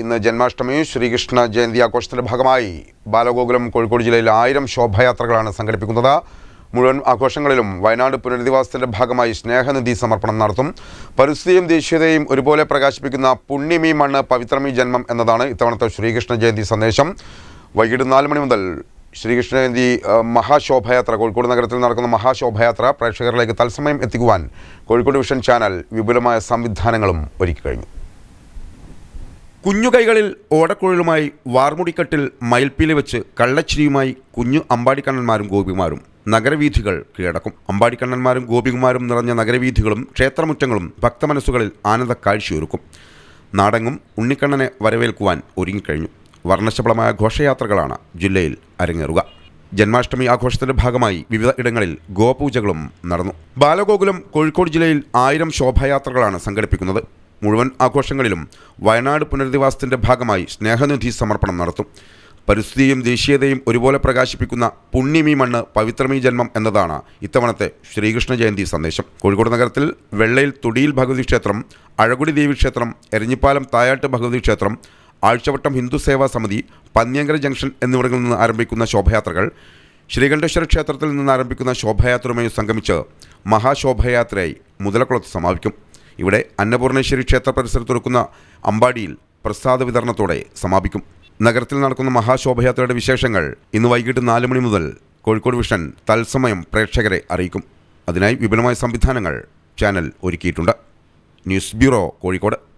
ഇന്ന് ജന്മാഷ്ടമി ശ്രീകൃഷ്ണ ജയന്തി ആഘോഷത്തിന്റെ ഭാഗമായി. ബാലഗോകുലം കോഴിക്കോട് ജില്ലയിൽ ആയിരം ശോഭയാത്രകളാണ് സംഘടിപ്പിക്കുന്നത്. മുഴുവൻ ആഘോഷങ്ങളിലും വയനാട് പുനരധിവാസത്തിന്റെ ഭാഗമായി സ്നേഹനിധി സമർപ്പണം നടത്തും. പരിസ്ഥിതിയും ദേശീയതയും ഒരുപോലെ പ്രകാശിപ്പിക്കുന്ന പുണ്യമീ മണ്ണ് പവിത്രമീ ജന്മം എന്നതാണ് ഇത്തവണത്തെ ശ്രീകൃഷ്ണ ജയന്തി സന്ദേശം. വൈകിട്ട് നാല് മണി മുതൽ ശ്രീകൃഷ്ണ ജയന്തി മഹാശോഭയാത്ര കോഴിക്കോട് നഗരത്തിൽ നടക്കുന്ന മഹാശോഭയാത്ര പ്രേക്ഷകരിലേക്ക് തത്സമയം എത്തിക്കുവാൻ കോഴിക്കോട് വിഷൻ ചാനൽ വിപുലമായ സംവിധാനങ്ങളും ഒരുക്കി കഴിഞ്ഞു കുഞ്ഞു കൈകളിൽ ഓടക്കുഴലുമായി വാർമുടിക്കെട്ടിൽ മയിൽപ്പീലി വെച്ച് കള്ളച്ചിരിയുമായി കുഞ്ഞു അമ്പാടിക്കണ്ണന്മാരും ഗോപിമാരും നഗരവീഥികൾ കീഴടക്കും. അമ്പാടിക്കണ്ണന്മാരും ഗോപികുമാരും നിറഞ്ഞ നഗരവീഥികളും ക്ഷേത്രമുറ്റങ്ങളും ഭക്തമനസ്സുകളിൽ ആനന്ദ കാഴ്ചയൊരുക്കും നാടെങ്ങും ഉണ്ണിക്കണ്ണനെ വരവേൽക്കുവാൻ ഒരുങ്ങിക്കഴിഞ്ഞു. വർണശബളമായ ഘോഷയാത്രകളാണ് ജില്ലയിൽ അരങ്ങേറുക. ജന്മാഷ്ടമി ആഘോഷത്തിന്റെ ഭാഗമായി വിവിധ ഇടങ്ങളിൽ ഗോപൂജകളും നടന്നു. ബാലഗോകുലം കോഴിക്കോട് ജില്ലയിൽ ആയിരം ശോഭായാത്രകളാണ് സംഘടിപ്പിക്കുന്നത്. മുഴുവൻ ആഘോഷങ്ങളിലും വയനാട് പുനരധിവാസത്തിന്റെ ഭാഗമായി സ്നേഹനിധി സമർപ്പണം നടത്തും. പരിസ്ഥിതിയും ദേശീയതയും ഒരുപോലെ പ്രകാശിപ്പിക്കുന്ന പുണ്യമീ മണ്ണ് പവിത്രമീ ജന്മം എന്നതാണ് ഇത്തവണത്തെ ശ്രീകൃഷ്ണ ജയന്തി സന്ദേശം. കോഴിക്കോട് നഗരത്തിൽ വെള്ളയിൽ തുടിയിൽ ഭഗവതി ക്ഷേത്രം അഴകുടി ദേവി ക്ഷേത്രം എരഞ്ഞിപ്പാലം തായാട്ട് ഭഗവതി ക്ഷേത്രം ആഴ്ചവട്ടം ഹിന്ദു സേവാ സമിതി പന്ന്യങ്കര ജംഗ്ഷൻ എന്നിവിടങ്ങളിൽ നിന്ന് ആരംഭിക്കുന്ന ശോഭയാത്രകൾ ശ്രീകണ്ഠേശ്വര ക്ഷേത്രത്തിൽ നിന്ന് ആരംഭിക്കുന്ന ശോഭയാത്രയുമായി സംഗമിച്ച് മഹാശോഭയാത്രയായി മുതലക്കുളത്ത് സമാപിക്കും. ഇവിടെ അന്നപൂർണേശ്വരി ക്ഷേത്ര പരിസരത്തൊരുക്കുന്ന അമ്പാടിയിൽ പ്രസാദ വിതരണത്തോടെ സമാപിക്കും. നഗരത്തിൽ നടക്കുന്ന മഹാശോഭയാത്രയുടെ വിശേഷങ്ങൾ ഇന്ന് വൈകിട്ട് നാല് മണി മുതൽ കോഴിക്കോട് വിഷൻ തത്സമയം പ്രേക്ഷകരെ അറിയിക്കും. അതിനായി വിപുലമായ സംവിധാനങ്ങൾ ചാനൽ ഒരുക്കിയിട്ടുണ്ട്. News bureau Kozhikode.